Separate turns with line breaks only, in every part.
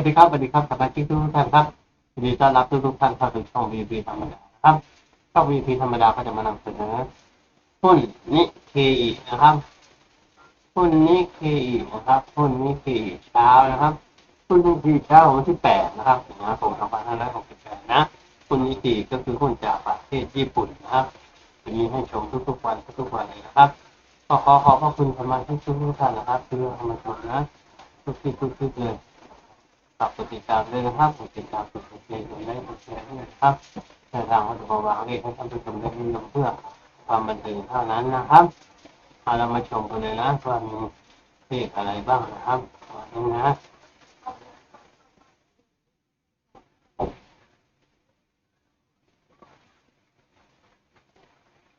วัสดีครับสวัสดีครับสมาชิกทุกท่านครับยินดีต้อนรับทุกๆท่านเข้าสู่ช่อง VP ธรรมดานะครับช่อง VP ธรรมดาก็จะมานำเสนอหุ้นนิเคอีนะครับหุ้นนิเคอีนะครับหุ้นนิเคอีเช้านะครับหุ้นนิเคอีเช้าวันที่แปดนะครับสิงหาคม2568นะหุ้นนิเคอีก็คือหุ้นจากประเทศญี่ปุ่นนะครับจะมีให้ชมทุกๆวันทุกๆวันเลยนะครับก็ขอขอบพระคุณสมาชิกทุกๆท่านนะครับที่เข้ามาชมนะทุกที่ทุกๆเลย ฝากกดติดตามด้วยนะครับกดติดตามกดติดตามกดไลค์กดแชร์ด้วยนะครับในทางวัตถุประวางเลขให้ท่านผู้ชมได้ยินเพื่อความบันเทิงเท่านั้นนะครับเอาเรามาชมกันเลยนะว่ามีเลขอะไรบ้างนะครับนี่นะ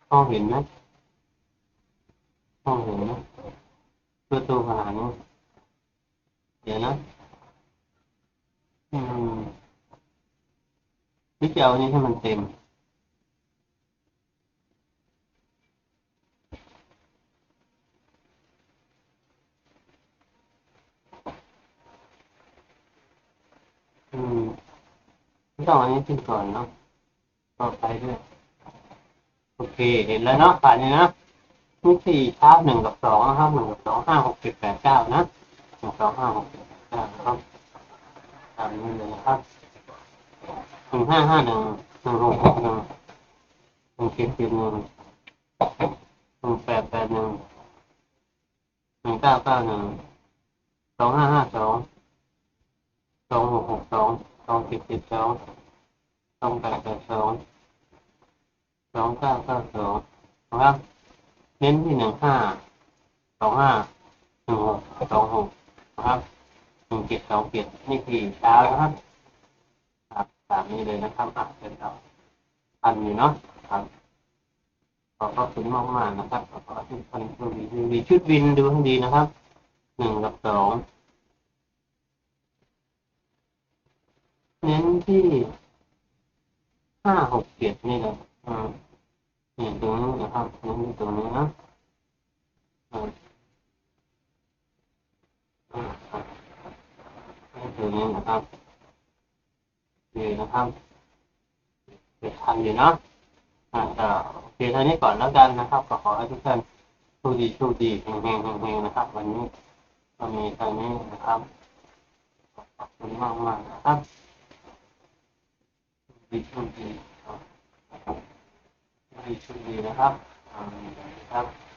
ห้องเห็นไหมห้องเห็นไหมตัวตัวขนาดนี้เดี๋ยวนะ อืม นี่จะเอานี้ให้มันเต็ม อืมไม่ต้องอันนี้ขึ้นก่อนเนาะต่อไปด้วย โอเค เห็นแล้วเนาะผ่านเลยนะนี่สี่ชาหนึ่งกับสองนะครับหนึ่งกับสองห้าหกเจ็ดแปดเก้านะหนึ่งสองห้าหกเจ็ดแปดเก้านะครับตามนี้เลยนะครับ หนึ่งห้าห้าหนึ่งหนึ่งหกหกหนึ่งหนึ่งเจ็ดเจ็ดหนึ่งหนึ่งแปดแปดหนึ่งหนึ่งเก้าเก้าหนึ่งสองห้าห้าสองสองหกหกสองสองเจ็ดเจ็ดสองสองแปดแปดสองสองเก้าเก้าสองนะครับเน้นที่หนึ่งห้าสองห้าหนึ่งหกสองหกนะครับหนึ่งเจ็ดสองเจ็ดนี่คือเช้านะครับครับ ตามนี้เลยนะครับอะเป็นเราอันนี้เนาะครับขอบพระคุณมากมากๆนะครับขอขอทุกท่านดูดีดีชุดวินดูให้ดีนะครับหนึ่งกับสองเน้นที่ห้าหกเจ็ดนี่เลยอืมนี่ตรงนี้นะครับเน้นที่ตรงนี้นะอืมอืมตรงนี้นะครับ นี่นะครับเดี๋ยวทันอยู่เนาะอ่าก็โอเคเท่านี้ก่อนแล้วกันนะครับ ก็ขอให้ทุกท่านโชคดีโชคดีเฮงเฮงเฮงเฮงนะครับ วันนี้ก็มีเท่านี้นะครับขอบคุณมากมากนะครับโชคดีโชคดีครับดีโชคดีนะครับอ่าครับ